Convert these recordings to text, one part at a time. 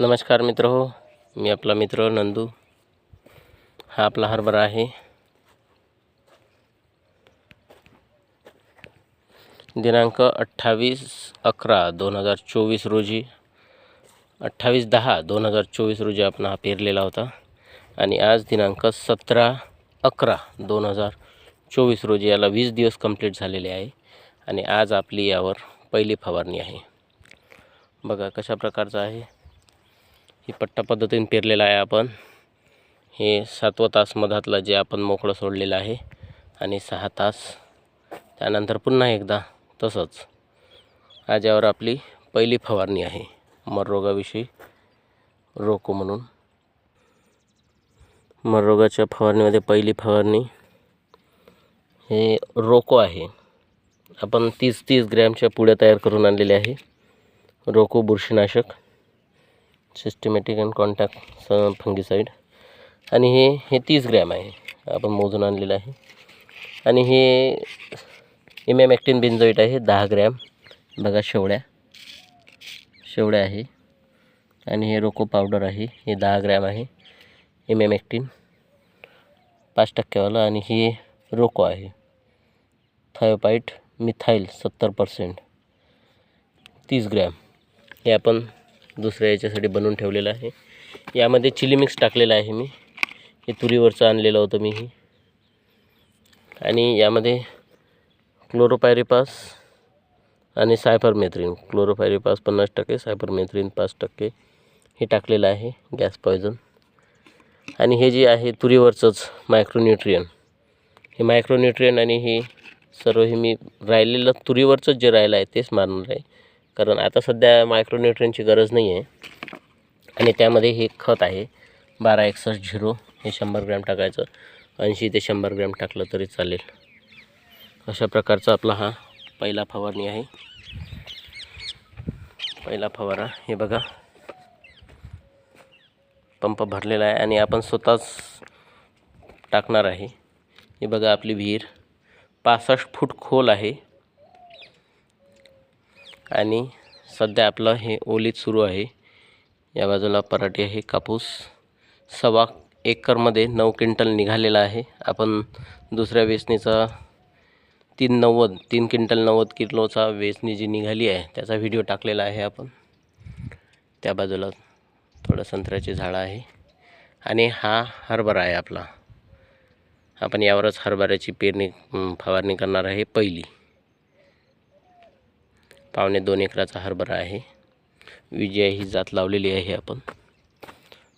नमस्कार मित्र हो मी आपला मित्र नंदू. हा आपला हरभरा आहे. दिनांक अठ्ठावीस अकरा दोन हजार चोवीस रोजी अठ्ठावीस दहा दोन हजार चोवीस रोजी आपण हा पेरलेला होता. आणि आज दिनांक सतरा अकरा दोन हजार चोवीस रोजी याला वीस दिवस कंप्लीट झालेले आहे. आणि आज आपली यावर पहिली फवारणी आहे. बघा कशा प्रकारचं आहे. ही पट्टा पद्धतीने पेरलेला आहे आपण. हे सातवा तास मधातलं जे आपण मोकळं सोडलेलं आहे आणि सहा तास. त्यानंतर पुन्हा एकदा तसंच आज यावर आपली पहिली फवारणी आहे. मररोगाविषयी रोको म्हणून. मररोगाच्या फवारणीमध्ये पहिली फवारणी हे रोको आहे. आपण तीस तीस ग्रॅमच्या पुड्या तयार करून आणलेल्या आहे. रोको बुरशीनाशक. सिस्टमॅटिक अँड कॉन्टॅक्ट स फंगीसाईड आणि हे हे तीस ग्रॅम आहे. आपण मोजून आणलेलं आहे. आणि हे एम ॲक्टिन बेन्झोईट आहे दहा ग्रॅम. बघा शेवड्या. शेवड्या आहे. आणि हे रोको पावडर आहे. हे दहा ग्रॅम आहे. एम एम ॲक्टिन पाच टक्क्यावालं. आणि हे रोको आहे. थायोपाईट मिथाईल सत्तर पर्सेंट तीस ग्रॅम. हे आपण दुसऱ्या याच्यासाठी बनवून ठेवलेलं आहे. यामध्ये चिली मिक्स टाकलेलं आहे मी. हे तुरीवरचं आणलेलं होतं मी ही. आणि यामध्ये क्लोरोपायरिपास आणि सायपरमेथ्रिन क्लोरोपायरिपास पन्नास टक्के सायपरमेथ्रिन पाच टक्के हे टाकलेलं आहे गॅस पॉयझन. आणि हे जे आहे तुरीवरचंच मायक्रोन्युट्रियन. हे मायक्रोन्युट्रियन आणि हे सर्व हे मी राहिलेलं तुरीवरचंच जे राहिलं आहे तेच मारणार आहे. कारण आता सध्या मायक्रोन्युट्रियनची गरज नाही आहे आणि त्यामध्ये हे खत आहे बारा एकसष्ट झिरो हे शंभर ग्रॅम टाकायचं. ऐंशी ते शंभर ग्रॅम टाकलं तरी चालेल. अशा प्रकारचा आपला हा पहिला फवारणी आहे. पहिला फवारा हे बघा. पंप भरलेला आहे आणि आपण स्वतःच टाकणार आहे. हे बघा आपली विहीर. पासष्ट फूट खोल आहे. आणि सध्या आपलं हे ओलीत सुरू आहे. या बाजूला पराठी आहे कापूस. सव्वा एकरमध्ये नऊ क्विंटल निघालेला आहे. आपण दुसऱ्या वेचणीचा तीन नव्वद तीन क्विंटल नव्वद किलोचा वेचणी जी निघाली आहे त्याचा व्हिडिओ टाकलेला आहे आपण. त्या बाजूला थोडं संत्र्याची झाडं आहे. आणि हा हरभरा आहे आपला. आपण यावरच हरभऱ्याची पेरणी फवारणी करणार आहे पहिली. पावणे दोन एकराचा हरभरा आहे. विजया ही जात लावलेली आहे आपण.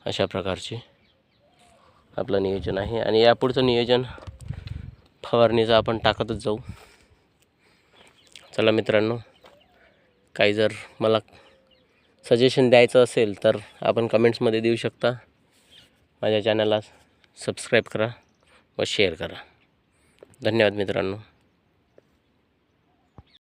अशा प्रकारचे आपलं नियोजन आहे. आणि यापुढचं नियोजन फवारणीचं आपण टाकतच जाऊ. चला मित्रांनो काही जर मला सजेशन द्यायचं असेल तर आपण कमेंट्समध्ये देऊ शकता. माझ्या चॅनलला सबस्क्राईब करा व शेअर करा. धन्यवाद मित्रांनो.